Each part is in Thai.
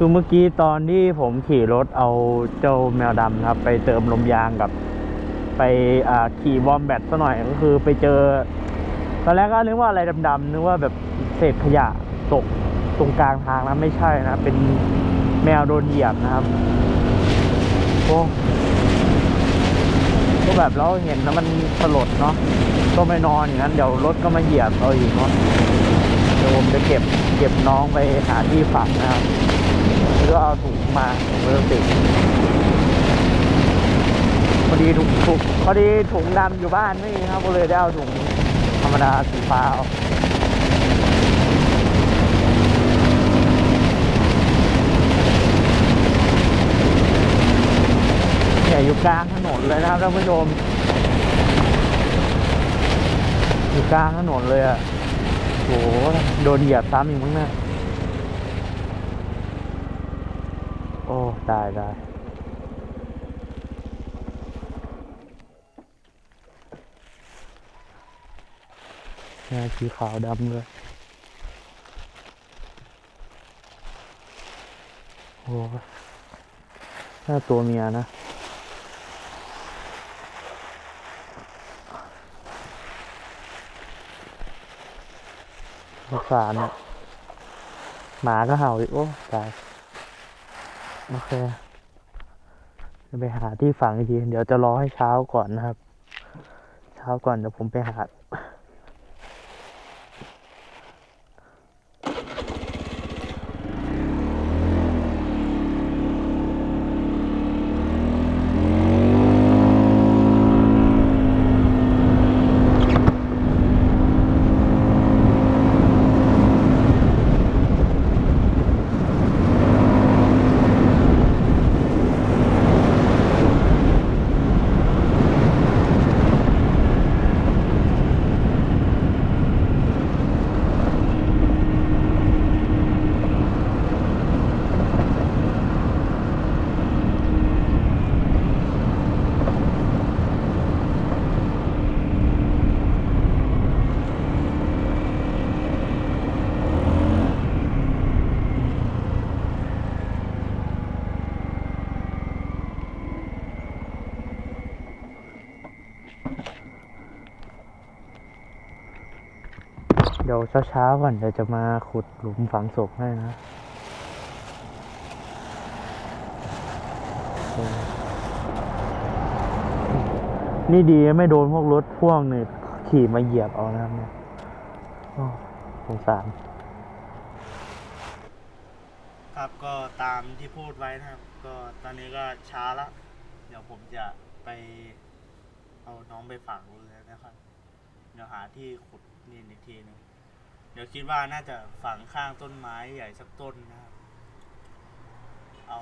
คือเมื่อกี้ตอนที่ผมขี่รถเอาเจ้าแมวดำครับ ไปเติมลมยางกับ ไปขี่วอมแบตซะหน่อยก็คือไปเจอ ตอนแรกก็นึกว่าอะไรดำๆนึกว่าแบบเศษขยะตกตรงกลางทางนะไม่ใช่นะ เป็นแมวโดนเหยียบนะครับโอ้ก็แบบเราเห็นแล้วมันสลดเนาะก็ไม่นอนอย่างนั้น เดี๋ยวรถก็มาเหยียบเราอีกเนาะเดี๋ยวผมจะเก็บเก็บน้องไปหาที่ฝังนะครับ ก็เอาถุงมาถุงพลาสติกพอดีถุงถุงพอดีถุงดำอยู่บ้านไม่มีครับก็เลยได้เอาถุงธรรมดาสีฟ้าเอาเนี่ยอยู่กลางถนนเลยนะครับท่านผู้ชมอยู่กลางถนนเลยอะโหโดนเหยียบซ้ำอีกมั้งเนี่ย โอ้ตายตายงาสีขาวดำเลยโอ้น่าตัวเมียนะสงสารเนี่ยหมาก็เห่าอีก โอ้ ตาย โอเคจะไปหาที่ฝังอีกที เดี๋ยวจะรอให้เช้าก่อนนะครับ เช้าก่อนเดี๋ยวผมไปหา เดี๋ยวเช้าๆก่อนเดี๋ยวจะมาขุดหลุมฝังศพให้นะนี่ดีไม่โดนพวกรถพ่วงเนี่ยขี่มาเหยียบเอานะครับเนี่ยสงสาร ครับก็ตามที่พูดไว้นะครับ ก็ตอนนี้ก็ช้าละ เดี๋ยวผมจะไปเอาน้องไปฝังเลยนะครับ เดี๋ยวหาที่ขุดนี่อีกทีหนึง ดี๋ยวคิดว่าน่าจะฝังข้างต้นไม้ใหญ่สักต้นนะครับ เอา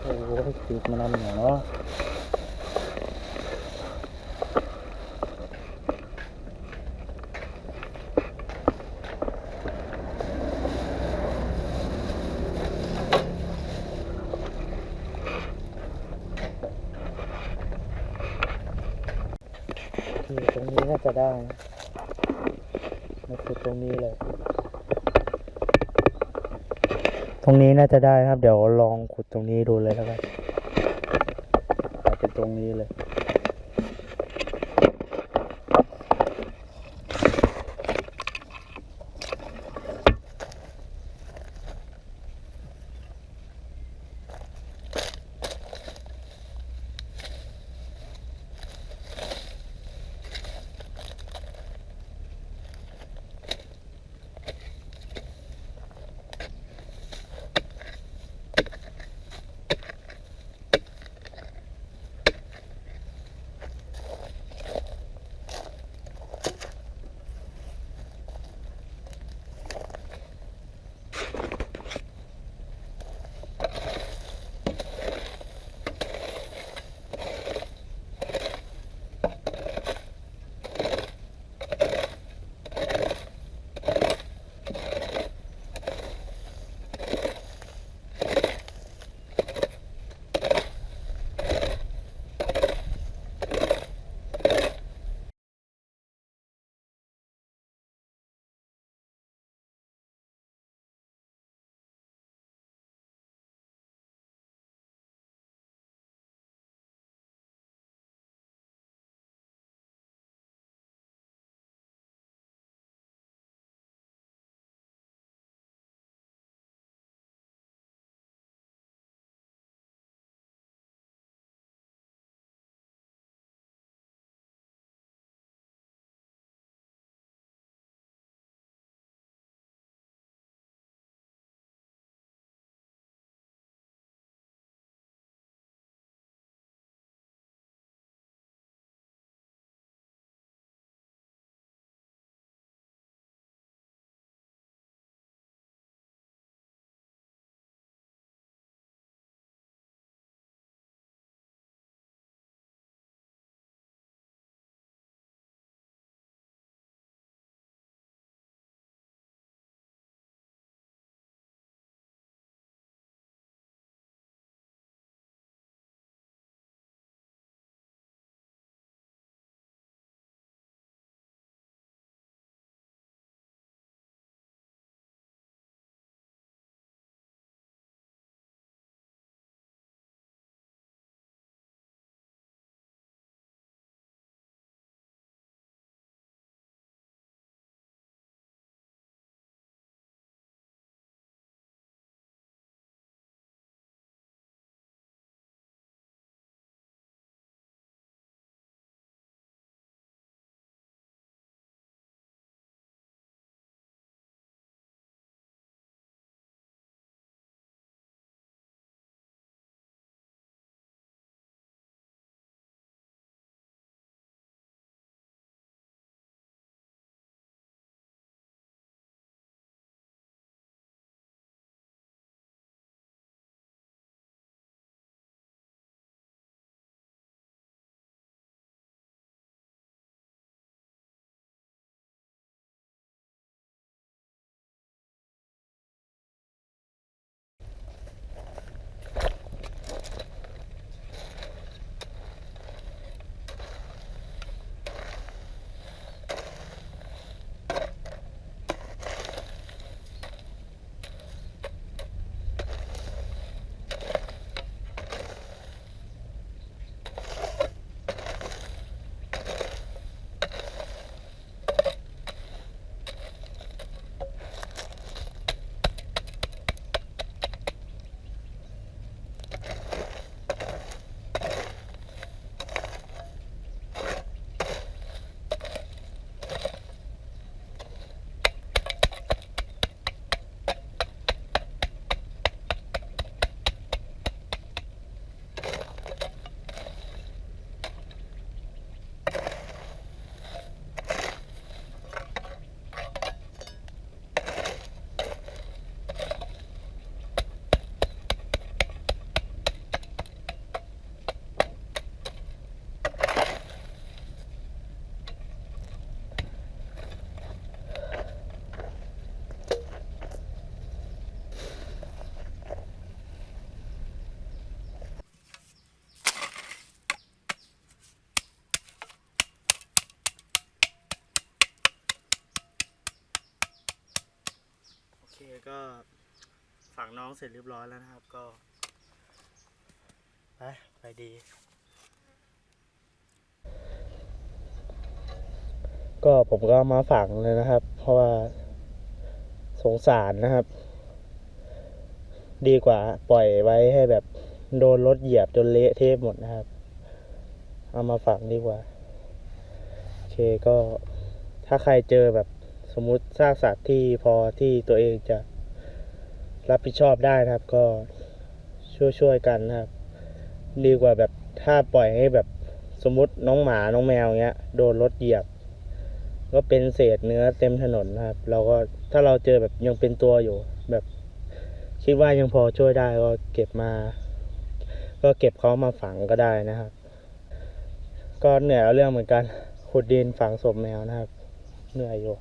โอ้โหติดมานานเหนียวเนาะนี่ตรงนี้น่า จะได้นะมาขุดตรงนี้เลย ตรงนี้น่าจะได้ครับ เดี๋ยวลองขุดตรงนี้ดูเลยแล้วกันเป็นตรงนี้เลย ก็ฝังน้องเสร็จเรียบร้อยแล้วนะครับ ก็ไปไปดี ก็ผมก็มาฝังเลยนะครับ เพราะว่าสงสารนะครับ ดีกว่าปล่อยไว้ให้แบบโดนรถเหยียบจนเละเทะหมดนะครับ เอามาฝังดีกว่า โอเคก็ถ้าใครเจอแบบสมมุติซากสัตว์ที่พอที่ตัวเองจะ รับผิดชอบได้นะครับ ก็ช่วยช่วยๆกันนะครับ ดีกว่าแบบถ้าปล่อยให้แบบสมมติน้องหมาน้องแมวเงี้ยโดนรถเหยียบ ก็เป็นเศษเนื้อเต็มถนนนะครับ เราก็ถ้าเราเจอแบบยังเป็นตัวอยู่ แบบคิดว่ายังพอช่วยได้ก็เก็บมา ก็เก็บเขามาฝังก็ได้นะครับ ก็เหนื่อยเอาเรื่องเหมือนกันขุดดินฝังศพแมวนะครับ เหนื่อยอยู่